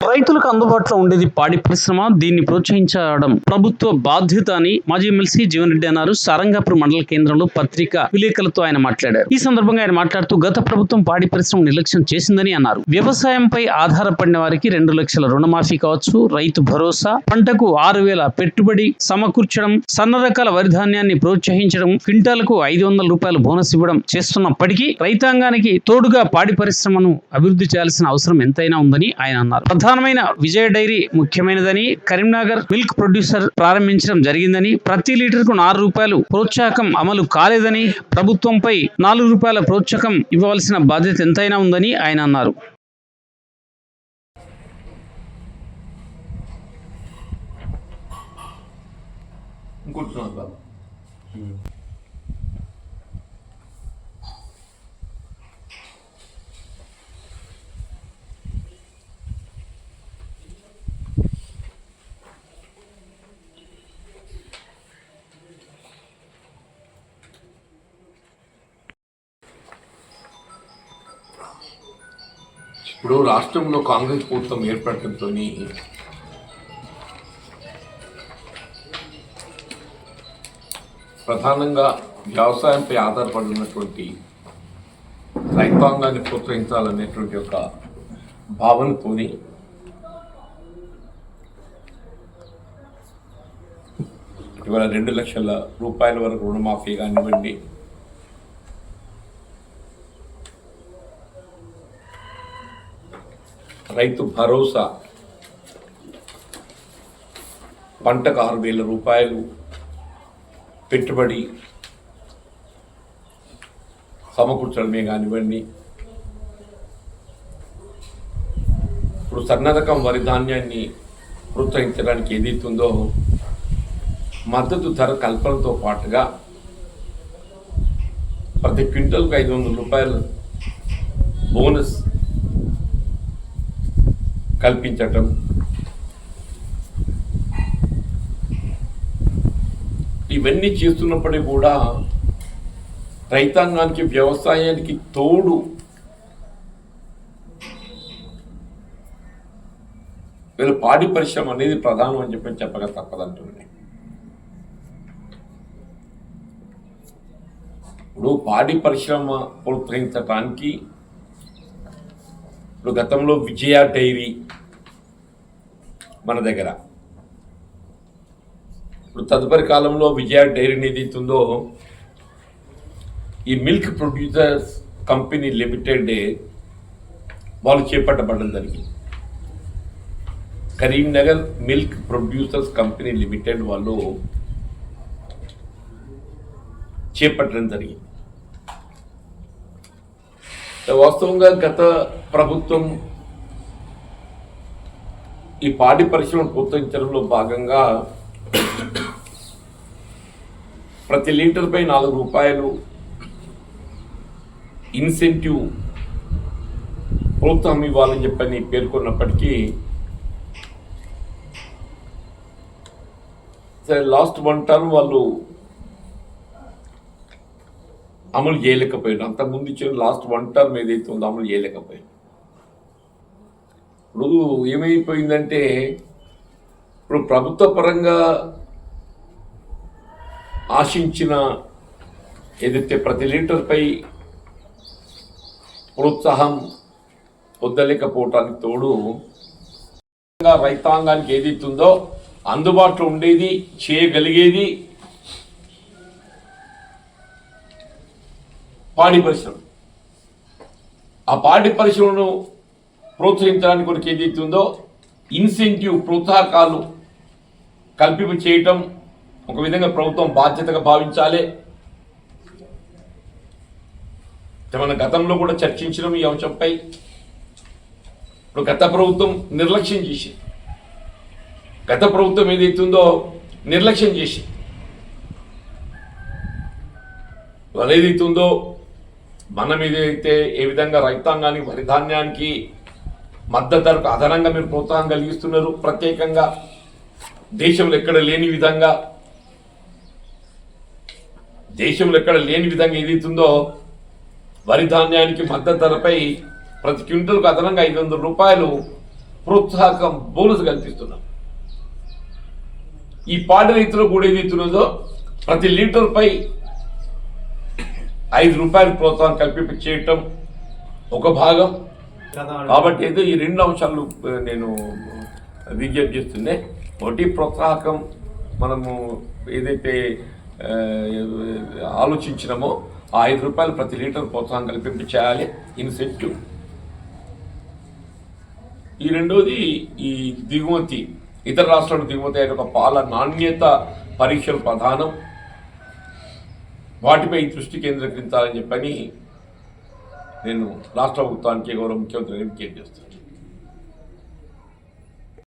రైతులకు అందుబాటులో ఉండేది పాడి పరిశ్రమ. దీన్ని ప్రోత్సహించడం ప్రభుత్వ బాధ్యత అని మాజీ ఎమ్మెల్సీ జీవన్ రెడ్డి అన్నారు. సారంగాపూర్ మండల కేంద్రంలో పత్రిక విలేకరులతో ఆయన మాట్లాడారు. ఈ సందర్భంగా ఆయన మాట్లాడుతూ గత ప్రభుత్వం పాడి పరిశ్రమ నిర్లక్ష్యం చేసిందని అన్నారు. వ్యవసాయంపై ఆధారపడిన వారికి రెండు లక్షల రుణమాఫీ కావచ్చు. రైతు భరోసా పంటకు ఆరు వేల పెట్టుబడి సమకూర్చడం సన్న రకాల వరి ధాన్యాన్ని ప్రోత్సహించడం క్వింటాలకు ఐదు వందల రూపాయలు బోనస్ ఇవ్వడం చేస్తున్నప్పటికీ రైతాంగానికి తోడుగా పాడి పరిశ్రమను అభివృద్ధి చేయాల్సిన అవసరం ఎంతైనా ఉందని ఆయన అన్నారు. ప్రధానమైన విజయ డైరీ ముఖ్యమైనదని కరీంనగర్ మిల్క్ ప్రొడ్యూసర్ ప్రారంభించడం జరిగిందని ప్రతి లీటర్కు నాలుగు రూపాయలు ప్రోత్సాహకం అమలు కాలేదని ప్రభుత్వంపై నాలుగు రూపాయల ప్రోత్సాహకం ఇవ్వవలసిన బాధ్యత ఎంతైనా ఉందని ఆయన అన్నారు. కూర్చున్నాను ఇప్పుడు రాష్ట్రంలో కాంగ్రెస్ ప్రభుత్వం ఏర్పడటంతో ప్రధానంగా వ్యవసాయంపై ఆధారపడి ఉన్నటువంటి రైతాంగాన్ని ప్రోత్సహించాలనేటువంటి ఒక భావనతోని ఇవాళ రెండు లక్షల రూపాయల వరకు రుణమాఫీ కానివ్వండి రైతు భరోసా. పంటకు ఆరు వేల రూపాయలు పెట్టుబడి సమకూర్చడమే కానివ్వండి. ఇప్పుడు సన్న రకం వరి ధాన్యాన్ని ప్రోత్సహించడానికి ఏదైతుందో మద్దతు ధర కల్పనతో పాటుగా ప్రతి క్వింటల్కు ఐదు వందల రూపాయలు బోనస్ కల్పించటం. ఇవన్నీ చేస్తున్నప్పటికీ కూడా రైతాంగానికి వ్యవసాయానికి తోడు వీళ్ళ పాడి పరిశ్రమ అనేది ప్రధానం అని చెప్పి చెప్పక తప్పదంటుంది. ఇప్పుడు పాడి పరిశ్రమ ప్రోత్సహించటానికి ఇప్పుడు గతంలో విజయ డైరీ మన దగ్గర. ఇప్పుడు తదుపరి కాలంలో విజయ డైరీ ఏదైతుందో ఈ మిల్క్ ప్రొడ్యూసర్స్ కంపెనీ లిమిటెడ్ వాళ్ళు చేపట్టబడడం జరిగింది. Karimnagar milk producers company limited వాళ్ళు చేపట్టడం జరిగింది. వాస్తవంగా గత ప్రభుత్వం ఈ పాడి పరిశ్రమను ప్రోత్సహించడంలో భాగంగా ప్రతి లీటర్పై నాలుగు రూపాయలు ఇన్సెంటివ్ ప్రోత్సాహం ఇవ్వాలని చెప్పని పేర్కొన్నప్పటికీ సరే లాస్ట్ వన్ టర్మ్ వాళ్ళు అమలు చేయలేకపోయాడు అంతకుముందు ఇచ్చిన లాస్ట్ వన్ టర్మ్ ఏదైతే ఉందో అమలు చేయలేకపోయాడు ఇప్పుడు ఏమైపోయిందంటే ఇప్పుడు ప్రభుత్వ పరంగా ఆశించిన ఏదైతే ప్రతి లీటర్పై ప్రోత్సాహం పొందలేకపోవటానికి తోడు రైతాంగానికి ఏదైతుందో ఉందో అందుబాటులో ఉండేది చేయగలిగేది పాడి పరిశ్రమ. ఆ పాడి పరిశ్రమను ప్రోత్సహించడానికి కొరకు ఏదైతే ఉందో ఇన్సెంటివ్ ప్రోత్సాహకాలు కల్పింపు చేయటం ఒక విధంగా ప్రభుత్వం బాధ్యతగా భావించాలి. మన గతంలో కూడా చర్చించడం ఈ అంశంపై ఇప్పుడు గత ప్రభుత్వం నిర్లక్ష్యం చేసి గత ప్రభుత్వం ఏదైతుందో నిర్లక్ష్యం చేసి వాళ్ళు ఏదైతుందో మనం ఏదైతే ఏ విధంగా రైతాంగానికి వరి ధాన్యానికి మద్దతు ధరకు అదనంగా మీరు ప్రోత్సాహం కలిగిస్తున్నారు. ప్రత్యేకంగా దేశంలో ఎక్కడ లేని విధంగా దేశంలో ఎక్కడ లేని విధంగా ఏదైతుందో వరి ధాన్యానికి మద్దతు ధరపై ప్రతి క్వింటల్కు అదనంగా ఐదు వందల రూపాయలు ప్రోత్సాహకం బోనస్ కల్పిస్తున్నాం. ఈ పాడి రైతులకు కూడా ఏది ఇస్తున్నదో ప్రతి లీటర్పై ఐదు రూపాయలు ప్రోత్సాహం కల్పింప చేయటం ఒక భాగం. కాబట్టి ఏదో ఈ రెండు అంశాలు నేను విజ్ఞప్తి చేస్తుండే. ఒకటి ప్రోత్సాహకం మనము ఏదైతే ఆలోచించినామో ఆ ఐదు రూపాయలు ప్రతి లీటర్ ప్రోత్సాహం కల్పింప చేయాలి. ఇన్సెంటివ్ ఈ రెండోది ఈ దిగుమతి ఇతర రాష్ట్రాల దిగుమతి అయిన ఒక పాల నాణ్యత పరీక్షలు ప్రధానం. వాటిపై దృష్టి కేంద్రీకరించాలని చెప్పని నేను రాష్ట్ర ప్రభుత్వానికి గౌరవ ముఖ్యమంత్రి విజ్ఞప్తి చేస్తున్నాను